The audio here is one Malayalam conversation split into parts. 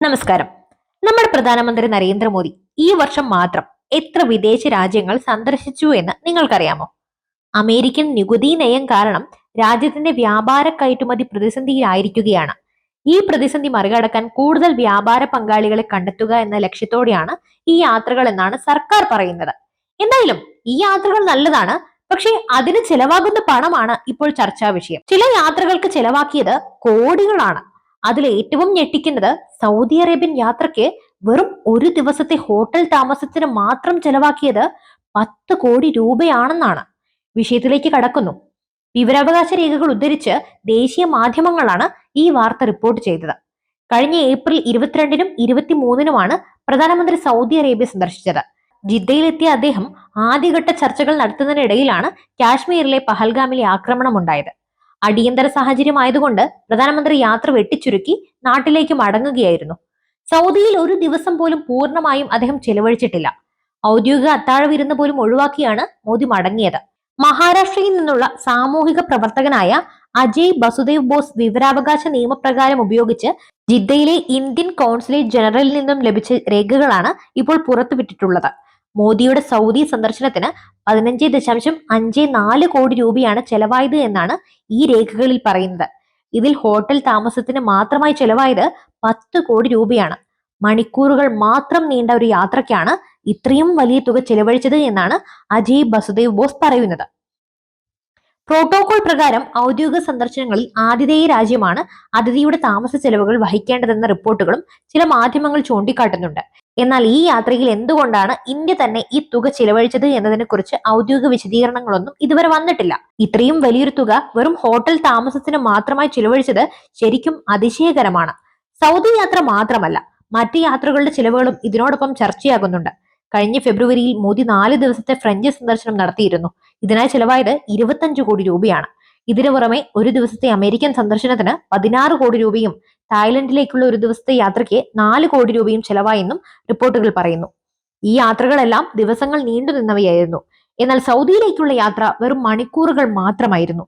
നമസ്കാരം. നമ്മുടെ പ്രധാനമന്ത്രി നരേന്ദ്രമോദി ഈ വർഷം മാത്രം എത്ര വിദേശ രാജ്യങ്ങൾ സന്ദർശിച്ചു എന്ന് നിങ്ങൾക്കറിയാമോ? അമേരിക്കൻ നികുതി നയം കാരണം രാജ്യത്തിന്റെ വ്യാപാര കയറ്റുമതി പ്രതിസന്ധിയിലായിരിക്കുകയാണ്. ഈ പ്രതിസന്ധി മറികടക്കാൻ കൂടുതൽ വ്യാപാര പങ്കാളികളെ കണ്ടെത്തുക എന്ന ലക്ഷ്യത്തോടെയാണ് ഈ യാത്രകൾ എന്നാണ് സർക്കാർ പറയുന്നത്. എന്തായാലും ഈ യാത്രകൾ നല്ലതാണ് പക്ഷേ അതിന് ചെലവാകുന്ന പണമാണ് ഇപ്പോൾ ചർച്ചാ വിഷയം. ചില യാത്രകൾക്ക് ചെലവാക്കിയത് കോടികളാണ്. അതിൽ ഏറ്റവും ഞെട്ടിക്കുന്നത് സൗദി അറേബ്യൻ യാത്രയ്ക്ക് വെറും ഒരു ദിവസത്തെ ഹോട്ടൽ താമസത്തിന് മാത്രം ചെലവാക്കിയത് പത്ത് കോടി രൂപയാണെന്നാണ്. വിഷയത്തിലേക്ക് കടക്കുന്നു. വിവരാവകാശ രേഖകൾ ഉദ്ധരിച്ച് ദേശീയ മാധ്യമങ്ങളാണ് ഈ വാർത്ത റിപ്പോർട്ട് ചെയ്തത്. കഴിഞ്ഞ ഏപ്രിൽ ഇരുപത്തിരണ്ടിനും ഇരുപത്തിമൂന്നിനുമാണ് പ്രധാനമന്ത്രി സൗദി അറേബ്യ സന്ദർശിച്ചത്. ജിദ്ദയിലെത്തിയ അദ്ദേഹം ആദ്യഘട്ട ചർച്ചകൾ നടത്തുന്നതിനിടയിലാണ് കാശ്മീരിലെ പഹൽഗാമിലെ ആക്രമണം ഉണ്ടായത്. അടിയന്തര സാഹചര്യമായതുകൊണ്ട് പ്രധാനമന്ത്രി യാത്ര വെട്ടിച്ചുരുക്കി നാട്ടിലേക്ക് മടങ്ങുകയായിരുന്നു. സൗദിയിൽ ഒരു ദിവസം പോലും പൂർണമായും അദ്ദേഹം ചെലവഴിച്ചിട്ടില്ല. ഔദ്യോഗിക അത്താഴ വിരുന്ന് പോലും ഒഴിവാക്കിയാണ് മോദി മടങ്ങിയത്. മഹാരാഷ്ട്രയിൽ നിന്നുള്ള സാമൂഹിക പ്രവർത്തകനായ അജയ് ബസുദേവ് ബോസ് വിവരാവകാശ നിയമപ്രകാരം ഉപയോഗിച്ച് ജിദ്ദയിലെ ഇന്ത്യൻ കോൺസുലേറ്റ് ജനറലിൽ നിന്നും ലഭിച്ച രേഖകളാണ് ഇപ്പോൾ പുറത്തുവിട്ടിട്ടുള്ളത്. മോദിയുടെ സൗദി സന്ദർശനത്തിന് പതിനഞ്ച് ദശാംശം അഞ്ച് നാല് കോടി രൂപയാണ് ചെലവായത് എന്നാണ് ഈ രേഖകളിൽ പറയുന്നത്. ഇതിൽ ഹോട്ടൽ താമസത്തിന് മാത്രമായി ചെലവായത് പത്ത് കോടി രൂപയാണ്. മണിക്കൂറുകൾ മാത്രം നീണ്ട ഒരു യാത്രയ്ക്കാണ് ഇത്രയും വലിയ തുക ചെലവഴിച്ചത് എന്നാണ് അജയ് ബസുദേവ് ബോസ് പറയുന്നത്. പ്രോട്ടോകോൾ പ്രകാരം ഔദ്യോഗിക സന്ദർശനങ്ങളിൽ ആതിഥേയ രാജ്യമാണ് അതിഥിയുടെ താമസ ചെലവുകൾ വഹിക്കേണ്ടതെന്ന റിപ്പോർട്ടുകളും ചില മാധ്യമങ്ങൾ ചൂണ്ടിക്കാട്ടുന്നുണ്ട്. എന്നാൽ ഈ യാത്രയിൽ എന്തുകൊണ്ടാണ് ഇന്ത്യ തന്നെ ഈ തുക ചിലവഴിച്ചത് എന്നതിനെ കുറിച്ച് ഔദ്യോഗിക വിശദീകരണങ്ങളൊന്നും ഇതുവരെ വന്നിട്ടില്ല. ഇത്രയും വലിയൊരു തുക വെറും ഹോട്ടൽ താമസത്തിന് മാത്രമായി ചിലവഴിച്ചത് ശരിക്കും അതിശയകരമാണ്. സൗദി യാത്ര മാത്രമല്ല മറ്റ് യാത്രകളുടെ ചിലവുകളും ഇതിനോടൊപ്പം ചർച്ചയാകുന്നുണ്ട്. കഴിഞ്ഞ ഫെബ്രുവരിയിൽ മോദി നാല് ദിവസത്തെ ഫ്രഞ്ച് സന്ദർശനം നടത്തിയിരുന്നു. ഇതിനായി ചെലവായത് ഇരുപത്തഞ്ച് കോടി രൂപയാണ്. ഇതിനു പുറമെ ഒരു ദിവസത്തെ അമേരിക്കൻ സന്ദർശനത്തിന് പതിനാറ് കോടി രൂപയും തായ്ലൻഡിലേക്കുള്ള ഒരു ദിവസത്തെ യാത്രയ്ക്ക് നാല് കോടി രൂപയും ചെലവായെന്നും റിപ്പോർട്ടുകൾ പറയുന്നു. ഈ യാത്രകളെല്ലാം ദിവസങ്ങൾ നീണ്ടു നിന്നവയായിരുന്നു എന്നാൽ സൗദിയിലേക്കുള്ള യാത്ര വെറും മണിക്കൂറുകൾ മാത്രമായിരുന്നു.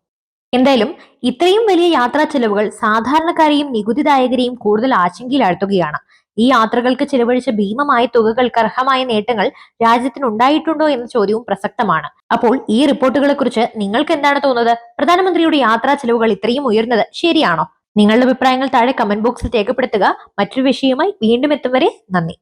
എന്തായാലും ഇത്രയും വലിയ യാത്രാ ചെലവുകൾ സാധാരണക്കാരെയും നികുതിദായകരെയും കൂടുതൽ ആശങ്കയിലാഴ്ത്തുകയാണ്. ഈ യാത്രകൾക്ക് ചിലവഴിച്ച ഭീമമായ തുകകൾക്ക് അർഹമായ നേട്ടങ്ങൾ രാജ്യത്തിന് ഉണ്ടായിട്ടുണ്ടോ എന്ന ചോദ്യവും പ്രസക്തമാണ്. അപ്പോൾ ഈ റിപ്പോർട്ടുകളെ കുറിച്ച് നിങ്ങൾക്ക് എന്താണ് തോന്നുന്നത്? പ്രധാനമന്ത്രിയുടെ യാത്രാ ചെലവുകൾ ഇത്രയും ഉയർന്നത് ശരിയാണോ? നിങ്ങളുടെ അഭിപ്രായങ്ങൾ താഴെ കമന്റ് ബോക്സിൽ രേഖപ്പെടുത്തുക. മറ്റൊരു വിഷയവുമായി വീണ്ടും എത്തും വരെ നന്ദി.